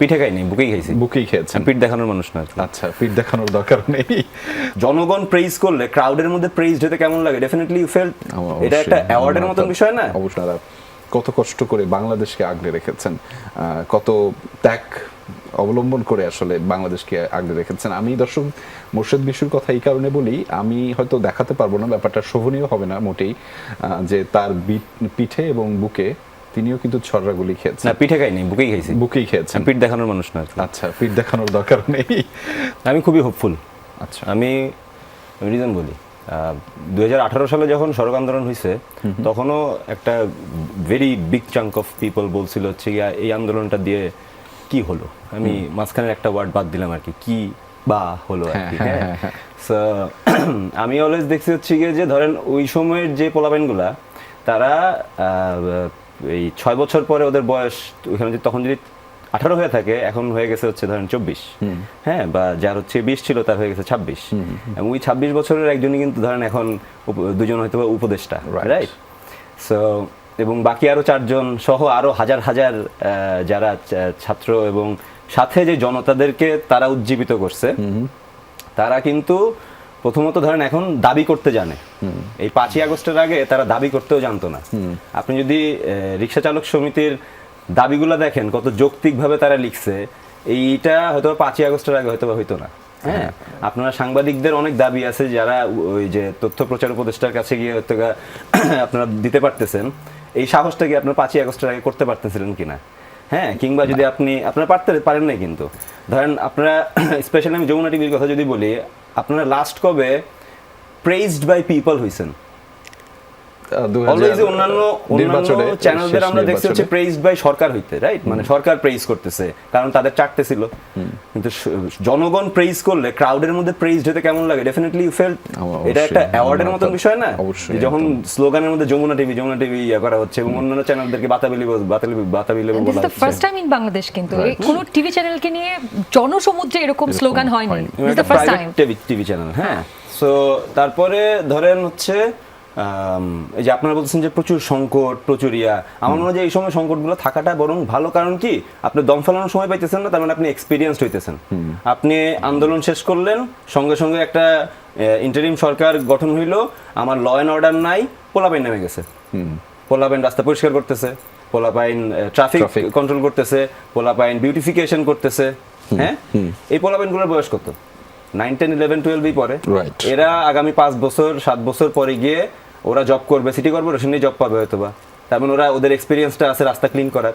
পিঠে খাইনি বুকেই খাইছি। বুকেই খেয়েছেন। পিঠ দেখানোর মানুষ না আচ্ছা পিঠ দেখানোর দরকার নেই। জনগণ প্রেইজ করলে ক্রাউডের মধ্যে প্রেইজ হতে কেমন লাগে? ডেফিনেটলি ইউ ফেল এটা একটা অ্যাওয়ার্ডের মতন বিষয় না? অবশ্যই কত কষ্ট করে বাংলাদেশকে আগলে রেখেছেন। কত ত্যাগ অবলম্বন করে আসলে বাংলাদেশকে আগলে রেখেছেন। আমি দর্শক মোর্শেদ বিশুর কথা এই কারণে বলি আমি হয়তো দেখাতে পারব না ব্যাপারটা শোভনীয় হবে না মোটেই। আহ, যে তার পিঠে এবং বুকে তিনিও কিন্তু ছড়রাগুলি খেয়েছেন। না পিঠে খাইনি বুকেই খাইছি। বুকেই খেয়েছেন। পিঠ দেখানোর মানুষ না আচ্ছা পিঠ দেখানোর দরকার নেই। আমি খুবই হোপফুল আচ্ছা। আমি রিজন বলি। দুই হাজার আঠারো সালে যখন সড়ক আন্দোলন হয়েছে তখনও একটা very big chunk of people বলছিল হচ্ছে গিয়া এই আন্দোলনটা দিয়ে কি হলো? আমি মাঝখানের একটা ওয়ার্ড বাদ দিলাম আর কি কি বা হলো আর কি হ্যাঁ, হ্যাঁ? হ্যাঁ, আমি অলওয়েজ দেখছি হচ্ছে গিয়ে যে ধরেন ওই সময়ের যে পোলাবেনগুলা তারা আহ, এই ছয় বছর পরে ওদের বয়স ওখানে যদি তখন যদি আঠারো হয়ে থাকে এখন হয়ে গেছে হচ্ছে ধরেন চব্বিশ। হ্যাঁ বা যার হচ্ছে বিশ ছিল তার হয়ে গেছে ছাব্বিশ। এবং ওই ছাব্বিশ বছরের একজনই কিন্তু ধরেন এখন দুজন হয়তো উপদেষ্টা. রাইট সো এবং বাকি আরও চারজন সহ আরও হাজার হাজার আহ, যারা ছাত্র এবং সাথে যে জনতাদেরকে তারা উজ্জীবিত করছে তারা কিন্তু প্রথমত ধরেন এখন দাবি করতে জানে। এই পাঁচই আগস্টের আগে তারা দাবি করতেও জানতো না। আপনি যদি রিক্সা চালক সমিতির দাবিগুলো দেখেন কত যৌক্তিকভাবে তারা লিখছে এইটা হয়তো পাঁচই আগস্টের আগে হয়তো বা হইতো না। হ্যাঁ? আপনারা সাংবাদিকদের অনেক দাবি আছে যারা ওই যে তথ্য প্রচার উপদেষ্টার কাছে গিয়ে হয়তো আপনারা দিতে পারতেছেন। এই সাহসটা কি আপনার পাঁচই আগস্টের আগে করতে পারতেছিলেন কিনা? হ্যাঁ কিংবা যদি আপনি, আপনারা পারতে পারেন না কিন্তু। ধরেন আপনারা স্পেশালি আমি যমুনা টিভির কথা যদি বলি, আপনারা লাস্ট কবে প্রেইজড বাই পিপল 2000 অলওয়েজ অন্যান্য অন্যান্য চ্যানেলদের আমরা দেখছি হচ্ছে। প্রেইজড বাই সরকার হইতে রাইট মানে সরকার প্রেইজ করতেছে কারণ তাদের ছিল। কিন্তু জনগণ প্রেইজ করলে ক্রাউডের মধ্যে প্রেইজড হতে কেমন লাগে? ডেফিনেটলি ইউ ফেল এটা একটা অ্যাওয়ার্ডের মতন বিষয় না? যখন স্লোগানের মধ্যে যমুনা টিভি যমুনা টিভি ইয়া করা হচ্ছে এবং অন্যান্য চ্যানেলদেরকে বাতাবিলি বল- বাতাবি বাতাবিলি দিস বলা the first time in Bangladesh কিন্তু। কোনো টিভি চ্যানেলকে নিয়ে জনসমুদ্রে এরকম স্লোগান হয়নি। ফার্স্ট টাইম টিভি চ্যানেল হ্যাঁ। সো তারপরে ধরেন হচ্ছে এই যে আপনারা বলছেন যে প্রচুর সংকট প্রচুর ইয়া। আমার মনে হয় এই সময় সংকটগুলো থাকাটা বরং ভালো কারণ কি? আপনি দম ফেলানোর সময় পাইতেছেন না তার মানে আপনি এক্সপিরিয়েন্সড হইতেছেন। আপনি আন্দোলন শেষ করলেন সঙ্গে সঙ্গে একটা ইন্টারিম সরকার গঠন হইল আমার ল অ্যান্ড অর্ডার নাই পোলাপাইন নেমে গেছে। পোলাপাইন রাস্তা পরিষ্কার করতেছে পোলাপাইন ট্রাফিক. কন্ট্রোল করতেছে পোলাপাইন বিউটিফিকেশন করতেছে হ্যাঁ? এই পোলাপাইনগুলোর বয়স কত? নাইন টেন ইলেভেন টুয়েলভই পরে. এরা আগামী পাঁচ বছর সাত বছর পরে গিয়ে ওরা জব করবে সিটি কর্পোরেশনে জব পাবে হয়তো বা তার মানে ওরা ওদের এক্সপিরিয়েন্সটা আছে রাস্তা ক্লিন করার।